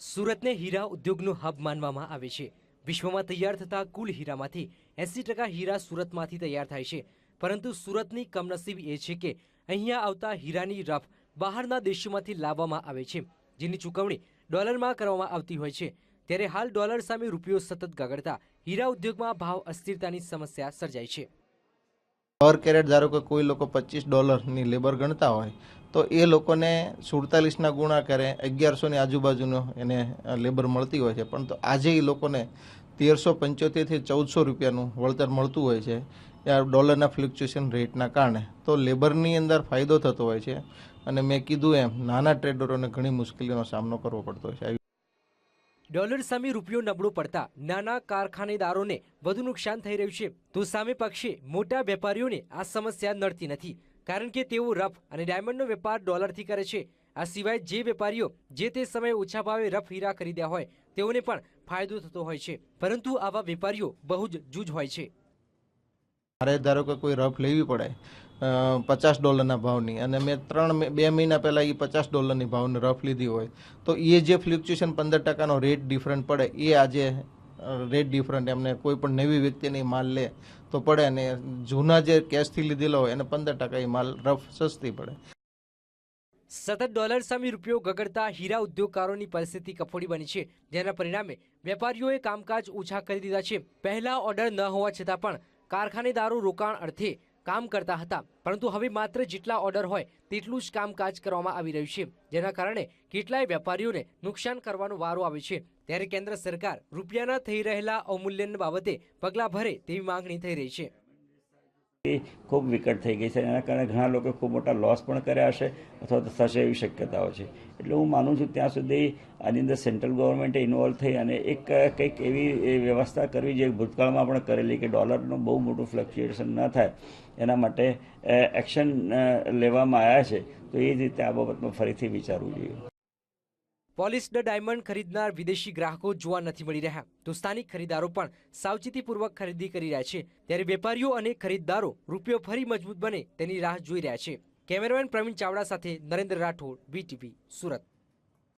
સુરતને હીરા ઉદ્યોગનું hub માનવામાં આવે છે. વિશ્વમાં તૈયાર થતા કુલ હીરામાંથી એસી ટકા હીરા સુરતમાંથી તૈયાર થાય છે. પરંતુ સુરતની કમનસીબ એ છે કે અહીંયા આવતા હીરાની રફ બહારના દેશોમાંથી લાવવામાં આવે છે, જેની ચૂકવણી ડોલરમાં કરવામાં આવતી હોય છે. ત્યારે હાલ ડોલર સામે રૂપિયો સતત ગગડતા હીરા ઉદ્યોગમાં ભાવ અસ્થિરતાની સમસ્યા સર્જાય છે. પર કેરેટ ધારો કે કોઈ લોકો પચીસ ડોલરની લેબર ગણતા હોય તો એ લોકોને સુડતાલીસના ગુણાકારે અગિયારસોની આજુબાજુનો એને લેબર મળતી હોય છે. પણ તો આજે એ લોકોને તેરસો પંચોતેરથી ચૌદસો રૂપિયાનું વળતર મળતું હોય છે ડોલરના ફ્લક્ચ્યુએશન રેટના કારણે. તો લેબરની અંદર ફાયદો થતો હોય છે અને મેં કીધું એમ, નાના ટ્રેડરોને ઘણી મુશ્કેલીઓનો સામનો કરવો પડતો હોય છે. ડોલર સામે રૂપિયો નબળો પડતા નાના કારખાનેદારોને વધુ નુકસાન થઈ રહ્યું છે. તો સામે પક્ષે મોટા વેપારીઓને આ સમસ્યા નડતી નથી. કારણ કે તેઓ રફ અને ડાયમંડનો વેપાર ડોલરથી કરે છે. આ સિવાય જે વેપારીઓ જે તે સમયે ઓછા ભાવે રફ હીરા ખરીદ્યા હોય, તેઓને પણ ફાયદો થતો હોય છે. પરંતુ આવા વેપારીઓ બહુ જ જૂજ હોય છે. મારે ધારો કે કોઈ રફ લેવી પડે પચાસ ડોલરના ભાવની અને મેં ત્રણ બે મહિના પહેલાં એ પચાસ ડોલરની ભાવની રફ લીધી હોય, તો એ જે ફ્લુક્ચ્યુએશન પંદર ટકાનો રેટ ડિફરન્ટ પડે એ આજે રેટ ડિફરન્ટ એમને કોઈ પણ નવી વ્યક્તિની માલ લે તો પડે અને જૂના જે કેશથી લીધેલો હોય એને પંદર ટકા એ માલ રફ સસ્તી પડે. સતત ડોલર સામે રૂપિયો ગગડતા હીરા ઉદ્યોગકારોની પરિસ્થિતિ કફોડી બની છે, જેના પરિણામે વેપારીઓએ કામકાજ ઓછા કરી દીધા છે. પહેલા ઓર્ડર ન હોવા છતાં પણ કારખાનેદારો રોકાણ અર્થે કામ કરતા હતા. પરંતુ હવે માત્ર જેટલા ઓર્ડર હોય તેટલું જ કામકાજ કરવામાં આવી રહ્યું છે. જેના કારણે કેટલાય વેપારીઓને નુકસાન કરવાનો વારો આવે છે. ત્યારે કેન્દ્ર સરકાર રૂપિયાના થઈ રહેલા અવમૂલ્યન બાબતે પગલાં ભરે તેવી માંગણી થઈ રહી છે. એ ખૂબ વિકટ થઈ ગઈ છે. એના કારણે ઘણા લોકો ખૂબ મોટા લોસ પણ કર્યા હશે અથવા તો થશે એવી શક્યતાઓ છે. એટલે હું માનું છું ત્યાં સુધી આની અંદર સેન્ટ્રલ ગવર્મેન્ટે ઇન્વોલ્વ થઈ અને એક કંઈક એવી વ્યવસ્થા કરવી જે ભૂતકાળમાં પણ કરેલી કે ડોલરનું બહુ મોટું ફ્લક્ચ્યુએશન ન થાય, એના માટે એક્શન લેવામાં આવ્યા છે, તો એ જ રીતે આ બાબતમાં ફરીથી વિચારવું જોઈએ. પોલિસ્ડ ડાયમંડ ખરીદનાર વિદેશી ગ્રાહકો જોવા નથી મળી રહ્યા. તો સ્થાનિક ખરીદારો પણ સાવચેતીપૂર્વક ખરીદી કરી રહ્યા છે. ત્યારે વેપારીઓ અને ખરીદદારો રૂપિયો ફરી મજબૂત બને તેની રાહ જોઈ રહ્યા છે. કેમેરામેન પ્રવીણ ચાવડા સાથે નરેન્દ્ર રાઠોડ બીટીવી સુરત.